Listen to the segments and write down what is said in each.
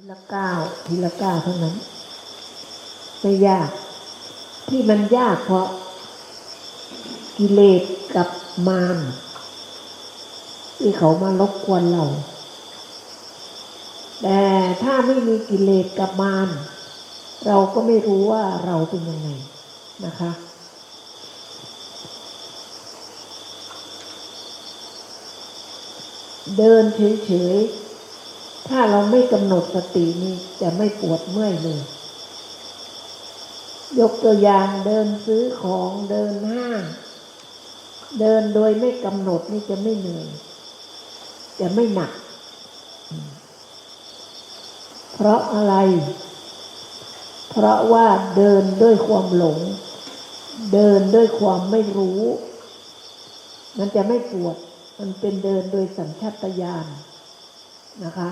ทีละก้าวทีละก้าวเท่านั้นไม่ยาก ที่มันยากเพราะกิเลสกับมารที่เขามารบกวนเรา แต่ถ้าไม่มีกิเลสกับมารเราก็ไม่รู้ว่าเราเป็นยังไงนะคะ เดินเฉยๆ ถ้าเราไม่กำหนดสตินี่จะไม่ปวดเมื่อยเลย ยกตัวอย่างเดินซื้อของเดินห้างเดินโดยไม่กำหนดนี่จะไม่เหนื่อย จะไม่หนัก เพราะอะไร เพราะว่าเดินด้วยความหลง เดินด้วยความไม่รู้ มันจะไม่ปวด มันเป็นเดินโดยสัญชาตญาณนะคะ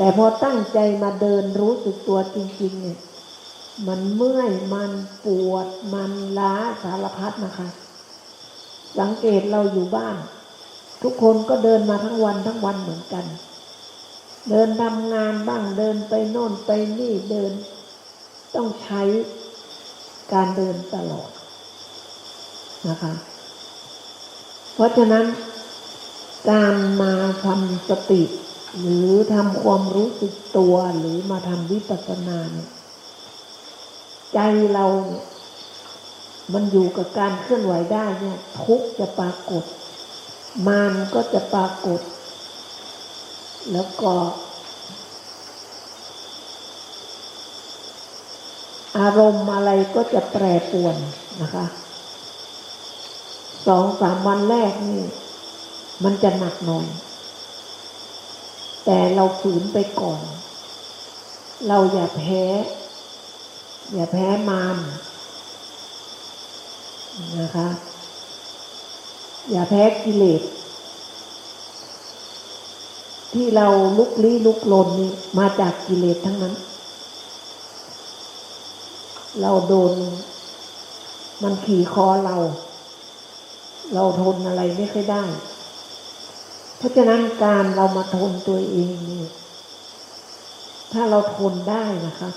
แต่พอตั้งใจมาเดินรู้สึกตัวจริง ๆ เนี่ย มันเมื่อยมันปวดมันล้าสารพัดนะคะ สังเกตเราอยู่บ้าน ทุกคนก็เดินมาทั้งวันทั้งวันเหมือนกัน เดินทำงานบ้างเดินไปโน่นไปนี่เดิน ต้องใช้การเดินตลอดนะคะ เพราะฉะนั้นการมาทำสติ หรือทำความรู้สึกตัวหรือมาทำวิปัสสนาเนี่ยใจเราเนี่ยมันอยู่กับการเคลื่อนไหวได้เนี่ย ทุกจะปรากฏ มารก็จะปรากฏ แล้วก็ อารมณ์อะไรก็จะแปรปรวนนะคะสองสามวันแรกนี่ มันจะหนักหน่อย แต่เราฝืนไปก่อน เราอย่าแพ้ อย่าแพ้มารนะคะ อย่าแพ้กิเลสที่เราลุกลี้ลุกลนนี่มาจากกิเลสทั้งนั้น เราโดน มันขี่คอเรา เราทนอะไรไม่ค่อยได้ เพราะฉะนั้นการเรามาทนตัวเองนี่ถ้าเราทนได้นะคะ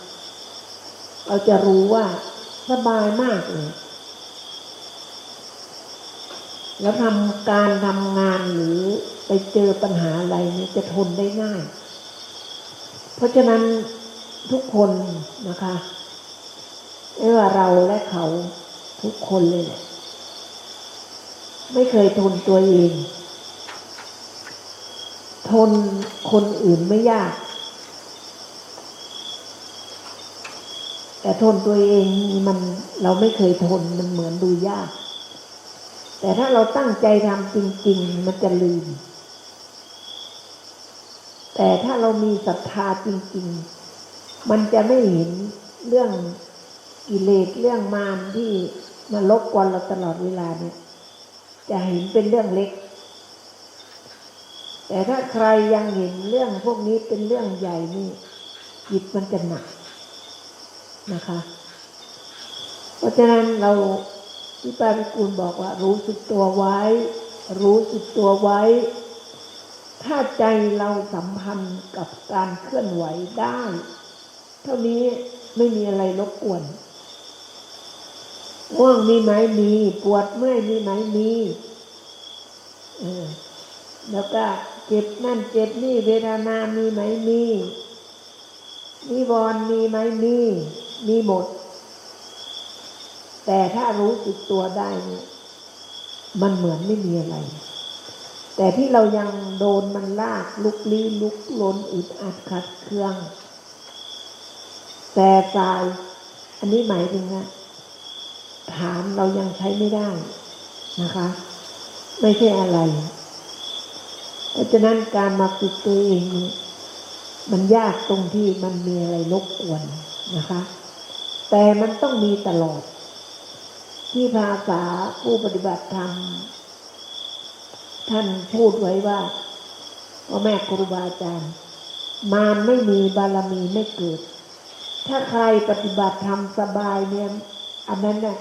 เราจะรู้ว่าสบายมากเลยแล้วทำการทำงานหรือไปเจอปัญหาอะไรนี่จะทนได้ง่าย เพราะฉะนั้นทุกคนนะคะไม่ว่าเราและเขาทุกคนเลยแหละไม่เคยทนตัวเอง ทนคนอื่นไม่ยาก แต่ทนตัวเองมันเราไม่เคยทนมันเหมือนดูยาก แต่ถ้าเราตั้งใจทำจริง ๆ มันจะลืม แต่ถ้าเรามีศรัทธาจริง ๆ มันจะไม่เห็นเรื่องกิเลสเรื่องมารที่มาลบกวนเราตลอดเวลาเนี่ย จะเห็นเป็นเรื่องเล็ก แต่ถ้าใครยังเห็นเรื่องพวกนี้เป็นเรื่องใหญ่นี่จิตมันจะหนักนะคะ เพราะฉะนั้นเราที่ปาริกูลบอกว่า รู้สึกตัวไว้ รู้สึกตัวไว้ ถ้าใจเราสัมพันธ์กับการเคลื่อนไหวได้ เท่านี้ไม่มีอะไรรบกวนง่วงมีไหมมีปวดเมื่อยมีไหมมีแล้วก็ เจ็บนั่นเจ็บนี่เวทนามีไหมมีนิวรณ์มีไหมมีมีหมด แต่ถ้ารู้สึกตัวได้เนี่ยมันเหมือนไม่มีอะไร แต่ที่เรายังโดนมันลากลุกลี้ลุกลนอึดอัดขัดเครื่อง แต่กายอันนี้หมายถึงนะฐานเรายังใช้ไม่ได้นะคะ ไม่ใช่อะไร เพราะฉะนั้นการมาฝึกตัวเองนี่มันยากตรงที่มันมีอะไรรบกวนนะคะ แต่มันต้องมีตลอด ที่ภาษาผู้ปฏิบัติธรรมท่านพูดไว้ว่าพ่อแม่ครูบาอาจารย์ มารไม่มีบารมีไม่เกิด ถ้าใครปฏิบัติธรรมสบายเนี่ยอันนั้นน่ะ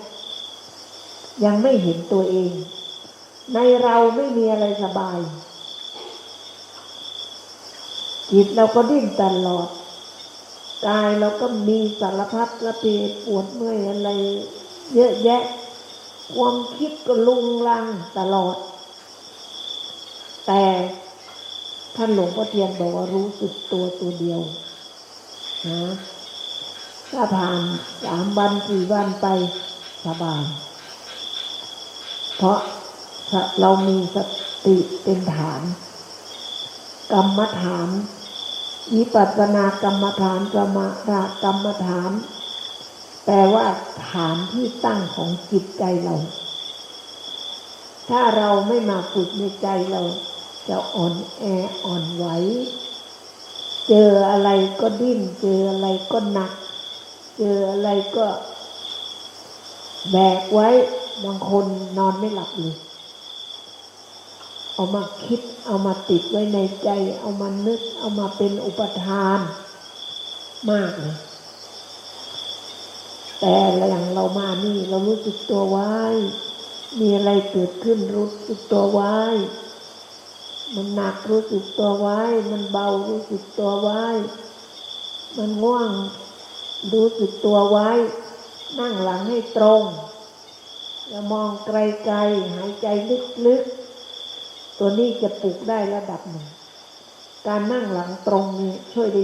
ยังไม่เห็นตัวเอง ในเราไม่มีอะไรสบาย จิตเราก็ดิ้นตลอดกายเราก็มีสารพัดกระเพดปวดเมื่อยอะไร เยอะแยะ ความคิดก็ลุงลังตลอด แต่ท่านหลวงพ่อเทียนบอกว่ารู้สึกตัวตัวเดียวนะถ้าผ่านสามวันสี่วันไปสบาย เพราะเรามีสติเป็นฐาน กรรมฐาน วิปัสสนากรรมฐานสมถกรรมฐาน แปลว่าฐานที่ตั้งของจิตใจเรา ถ้าเราไม่มาฝึกในใจเรา จะอ่อนแออ่อนไหว เจออะไรก็ดิ้น เจออะไรก็หนัก เจออะไรก็แบกไว้ บางคนนอนไม่หลับเลย เอามาคิด เอามาติดไว้ในใจ เอามานึก เอามาเป็นอุปทานมากเลยแต่อย่างเรามานี่ เรารู้สึกตัวไว้ มีอะไรเกิดขึ้นรู้สึกตัวไว้ มันหนักรู้สึกตัวไว้ มันเบารู้สึกตัวไว้ มันง่วงรู้สึกตัวไว้ นั่งหลังให้ตรงอย่ามองไกลๆหายใจลึกๆ ตัวนี้จะปลุกได้ระดับหนึ่ง การนั่งหลังตรงนี่ช่วยได้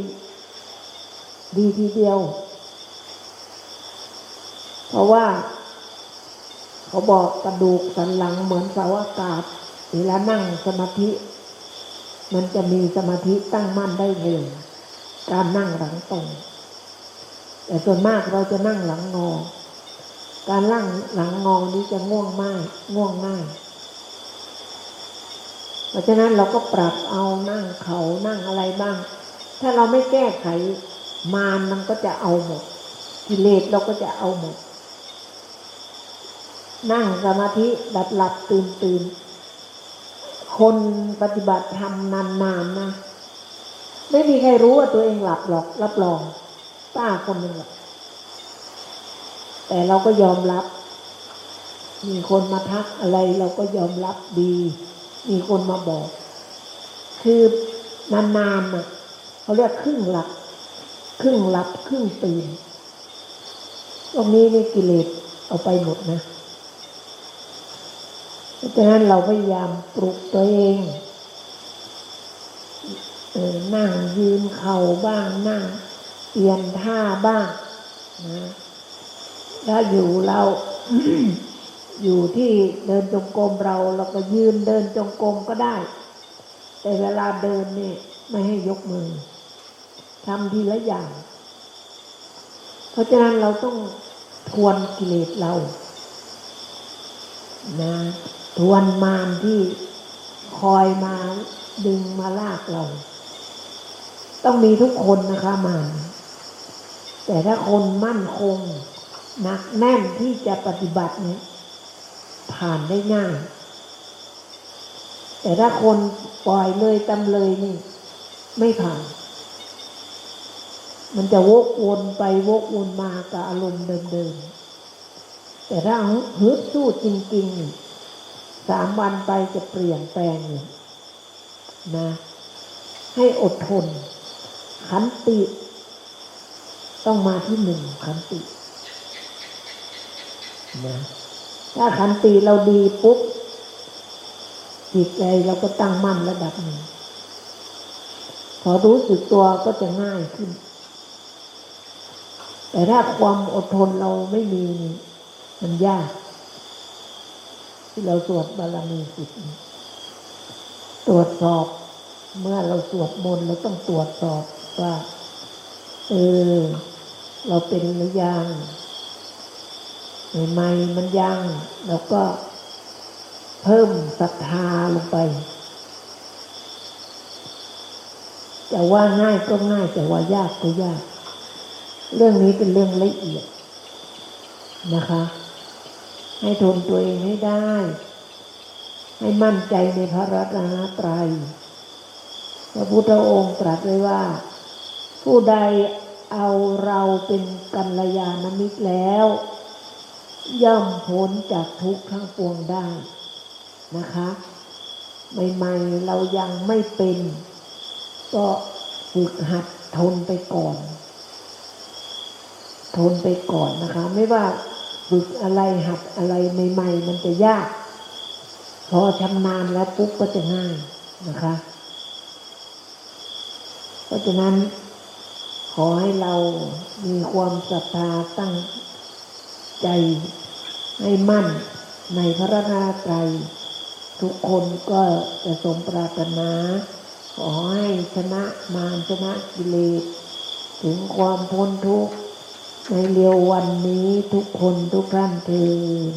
ดีทีเดียว เพราะว่า เขาบอกกระดูกสันหลังเหมือนเสาอากาศเวลานั่งสมาธิ มันจะมีสมาธิตั้งมั่นได้เร็วการนั่งหลังตรง แต่ส่วนมากเราจะนั่งหลังงอ การนั่งหลังงอนี้จะง่วงมาก ง่วงง่าย เพราะฉะนั้นเราก็ปรับเอานั่งเขานั่งอะไรบ้าง ถ้าเราไม่แก้ไขมารมันก็จะเอาหมด กิเลสเราก็จะเอาหมด นั่งสมาธิหลับหลับตื่นตื่นคนปฏิบัติธรรมนานๆนนะไม่มีใครรู้ว่าตัวเองหลับหรอก รับรองป้าคนหนึ่งแต่เราก็ยอมรับ มีคนมาทักอะไรเราก็ยอมรับดี มีคนมาบอก คือนานๆน่ะเขาเรียกครึ่งหลับ ครึ่งหลับครึ่งตื่นตรงนี้นี่กิเลสเอาไปหมดนะเพราะฉะนั้นเราพยายามปลุกตัวเองเออนั่งยืนเข่าบ้างนั่งเปลี่ยนท่าบ้างนะแล้วอยู่เรา อยู่ที่เดินจงกรมเราเราก็ยืนเดินจงกรมก็ได้ แต่เวลาเดินเนี่ยไม่ให้ยกมือทำทีละอย่าง เพราะฉะนั้นเราต้องทวนกิเลสเรานะทวนมารที่คอยมาดึงมาลากเรา ต้องมีทุกคนนะคะมารแต่ถ้าคนมั่นคงหนักแน่นที่จะปฏิบัติเนี่ย ผ่านได้ง่าย แต่ถ้าคนปล่อยเลยตำเลยนี่ ไม่ผ่าน มันจะวกวนไปวกวนมากับอารมณ์เดิมๆ แต่ถ้าฮึดสู้จริงๆ สามวันไปจะเปลี่ยนแปลงนะ ให้อดทน ขันติ ต้องมาที่หนึ่งขันตินะ ถ้าขันติเราดีปุ๊บจิตใจเราก็ตั้งมั่นระดับหนึ่งพอรู้สึกตัวก็จะง่ายขึ้น แต่ถ้าความอดทนเราไม่มีมันยาก ที่เราสวดบารมีสิบตรวจสอบเมื่อเราสวดมนต์เราต้องตรวจสอบว่า เออ เราเป็นหรือยัง ใหม่ๆมันยังแล้วก็เพิ่มศรัทธาลงไปจะว่าง่ายก็ง่ายแต่ว่ายากก็ยาก เรื่องนี้เป็นเรื่องละเอียดนะคะ ให้ทนตัวเองให้ได้ ให้มั่นใจในพระรัตนตรัยพระพุทธองค์ตรัสไว้ว่า ผู้ใดเอาเราเป็นกัลยาณมิตรแล้ว ย่อมพ้นจากทุกข์ทั้งปวงได้นะคะ ใหม่ๆเรายังไม่เป็น ก็ฝึกหัดทนไปก่อน ทนไปก่อนนะคะ ไม่ว่าฝึกอะไรหัดอะไรใหม่ ๆ มันจะยาก พอชำนาญแล้วปุ๊บก็จะง่ายนะคะ เพราะฉะนั้นขอให้เรามีความศรัทธาตั้ง ใจให้มั่นในพระราตรัยทุกคนก็จะสมปรารถนา ขอให้ชนะมารชนะกิเลสถึงความพ้นทุกข์ในเร็ววันนี้ทุกคนทุกท่านเถิด